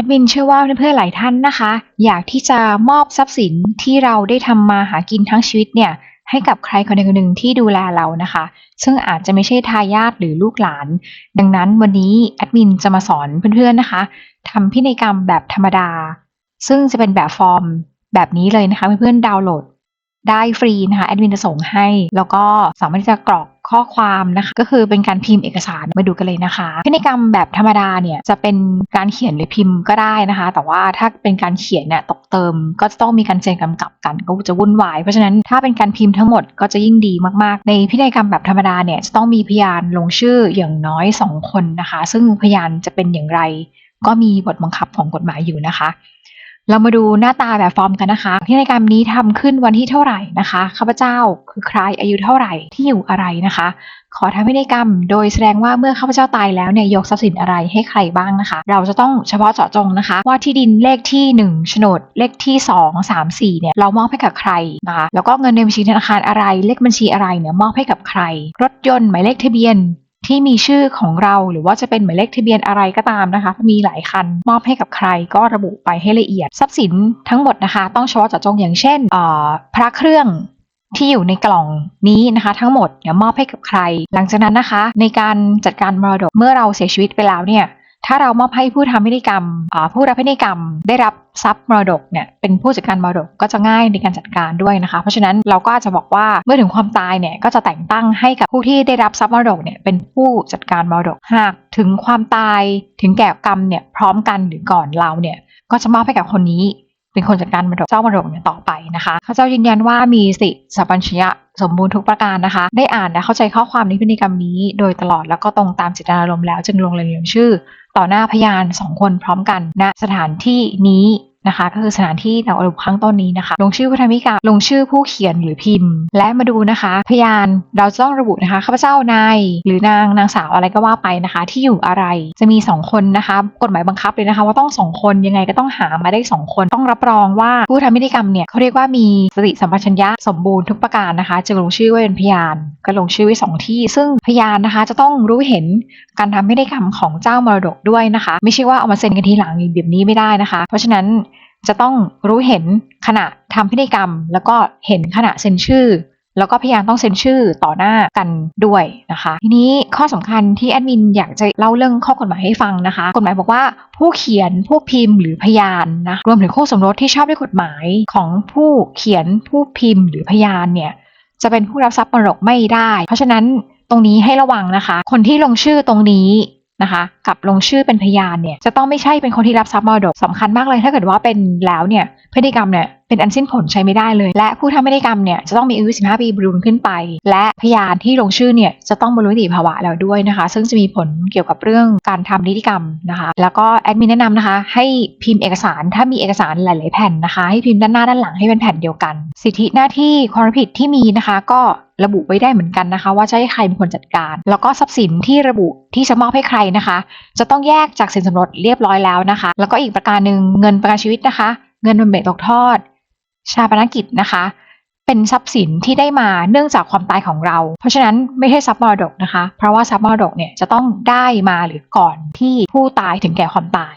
แอดมินเชื่อว่าเพื่อนๆหลายท่านนะคะ อยากที่จะมอบทรัพย์สินที่เราได้ทำมาหากินทั้งชีวิตเนี่ยให้กับใครคนใดคนหนึ่งที่ดูแลเรานะคะ ซึ่งอาจจะไม่ใช่ทายาทหรือลูกหลาน ดังนั้นวันนี้แอดมินจะมาสอนเพื่อนๆนะคะทำพินัยกรรมแบบธรรมดา ซึ่งจะเป็นแบบฟอร์มแบบนี้เลยนะคะเพื่อนๆดาวน์โหลด ได้ฟรีนะคะแอดมินจะส่งให้ แล้วก็สามารถที่จะกรอก ข้อความนะคะก็คือเป็นการพิมพ์เอกสารมาดูกันเลยนะคะพินัยกรรมแบบธรรมดาเนี่ยจะเป็นการเขียนหรือพิมพ์ก็ได้นะคะ แต่ว่าถ้าเป็นการเขียนเนี่ยตกเติม ก็จะต้องมีการเซ็นกำกับกันก็จะวุ่นวายเพราะฉะนั้นถ้าเป็นการพิมพ์ทั้งหมดก็จะยิ่งดีมากๆ ในพินัยกรรมแบบธรรมดาเนี่ยจะต้องมีพยานลงชื่ออย่างน้อยสองคนนะคะ ซึ่งพยานจะเป็นอย่างไร ก็มีบทบังคับของกฎหมายอยู่นะคะ เรามาดูหน้าตาแบบฟอร์มกันนะคะพินัยกรรมนี้ทำขึ้นวันที่เท่าไหร่นะคะข้าพเจ้าคือใครอายุเท่าไหร่ที่อยู่อะไรนะคะ ขอทำพินัยกรรม โดยแสดงว่าเมื่อข้าพเจ้าตายแล้วเนี่ยยกทรัพย์สินอะไรให้ใครบ้างนะคะ เราจะต้องเฉพาะเจาะจงนะคะ ว่าที่ดินเลขที่1โฉนดเลขที่ 2 3 4เนี่ยเรามอบให้กับใครนะคะแล้วก็เงินในบัญชีธนาคารอะไร เลขบัญชีอะไรเนี่ยมอบให้กับใคร รถยนต์หมายเลขทะเบียน ที่มีชื่อของเรา หรือว่าจะเป็นหมายเลขทะเบียนอะไรก็ตามนะคะ มีหลายคันมอบให้กับใครก็ระบุไปให้ละเอียด ทรัพย์สินทั้งหมดนะคะ ต้องเฉพาะเจาะจงอย่างเช่นอ่อพระเครื่องที่อยู่ในกล่องนี้นะคะ ทั้งหมดเนี่ยมอบให้กับใคร หลังจากนั้นนะคะ ในการจัดการมรดกเมื่อเราเสียชีวิตไปแล้วเนี่ย ถ้าเรามอบให้ผู้ทำพิธีกรรมผู้รับพิธีกรรมได้รับทรัพย์มรดกเนี่ยเป็นผู้จัดการมรดกก็จะง่ายในการจัดการด้วยนะคะ เพราะฉะนั้นเราก็อาจจะบอกว่าเมื่อถึงความตายเนี่ยก็จะแต่งตั้งให้กับผู้ที่ได้รับทรัพย์มรดกเนี่ยเป็นผู้จัดการมรดกหากถึงความตายถึงแก่กรรมเนี่ยพร้อมกันหรือก่อนเราเนี่ยก็จะมอบให้กับคนนี้ เป็นคนจัดการมรดกเจ้ามรดกเนี่ยต่อไปนะคะข้าเจ้ายืนยันว่ามีสติสัพพัญชยะสมบูรณ์ทุกประการนะคะ ได้อ่านและเข้าใจข้อความในพินัยกรรมนี้ โดยตลอดแล้วก็ตรงตามจิตนารมณ์แล้วจึงลงรายละเอียดชื่อ ต่อหน้าพยานสองคนพร้อมกันณสถานที่นี้ นะคะก็คือสถานที่ดังอรุปข้างต้นนี้นะคะ ลงชื่อผู้ทำพิกรรมลงชื่อผู้เขียนหรือพิมพ์ และมาดูนะคะ พยานเราจะต้องระบุนะคะข้าพเจ้านายหรือนางนางสาวอะไรก็ว่าไปนะคะ ที่อยู่อะไรจะมีสองคนนะคะ กฎหมายบังคับเลยนะคะ ว่าต้องสองคนยังไงก็ต้องหามาได้สองคน ต้องรับรองว่าผู้ทำพิธีกรรมเนี่ยเขาเรียกว่ามีสติสัมปชัญญะสมบูรณ์ทุกประการนะคะจะลงชื่อไว้เป็นพยานก็ลงชื่อไว้สองที่ ซึ่งพยานนะคะจะต้องรู้เห็นการทำพิธีกรรมของเจ้ามรดกด้วยนะคะ ไม่ใช่ว่าเอามาเซ็นกันทีหลังแบบนี้ไม่ได้นะคะ เพราะฉะนั้น จะต้องรู้เห็นขณะทำพิธีกรรม แล้วก็เห็นขณะเซ็นชื่อ แล้วก็พยานต้องเซ็นชื่อต่อหน้ากันด้วยนะคะ ทีนี้ข้อสำคัญที่แอดมินอยากจะเล่าเรื่องข้อกฎหมายให้ฟังนะคะ กฎหมายบอกว่าผู้เขียนผู้พิมพ์หรือพยานนะรวมถึงคู่สมรสที่ชอบด้วยกฎหมายของผู้เขียนผู้พิมพ์หรือพยานเนี่ยจะเป็นผู้รับทรัพย์มรดกไม่ได้ เพราะฉะนั้นตรงนี้ให้ระวังนะคะ คนที่ลงชื่อตรงนี้ นะคะกับลงชื่อเป็นพยานเนี่ยจะต้องไม่ใช่เป็นคนที่รับทรัพย์มรดกสำคัญมากเลย ถ้าเกิดว่าเป็นแล้วเนี่ยพฤติกรรมเนี่ยเป็นอันสิ้นผลใช้ไม่ได้เลย และผู้ทำพฤติกรรมเนี่ยจะต้องมีอายุ 15 ปีบริบูรลุขึ้นไป และพยานที่ลงชื่อเนี่ยจะต้องบรรลุนิติภาวะแล้วด้วยนะคะ ซึ่งจะมีผลเกี่ยวกับเรื่องการทำนิติกรรมนะคะ แล้วก็แอดมินแนะนำนะคะ ให้พิมพ์เอกสารถ้ามีเอกสารหลาย ๆ แผ่นนะคะ ให้พิมพ์ด้านหน้าด้านหลังให้เป็นแผ่นเดียวกัน สิทธิหน้าที่ความผิดที่มีนะคะ ก็ ระบุไว้ได้เหมือนกันนะคะ ว่าจะให้ใครเป็นคนจัดการ แล้วก็ทรัพย์สินที่ระบุที่จะมอบให้ใครนะคะ จะต้องแยกจากสินสมรสเรียบร้อยแล้วนะคะ แล้วก็อีกประการหนึ่งเงินประกันชีวิตนะคะ เงินบำเหน็จตกทอด ชาปนกิจนะคะ เป็นทรัพย์สินที่ได้มาเนื่องจากความตายของเรา เพราะฉะนั้นไม่ใช่ทรัพย์มรดกนะคะ เพราะว่าทรัพย์มรดกเนี่ยจะต้องได้มาหรือก่อนที่ผู้ตายถึงแก่ความตาย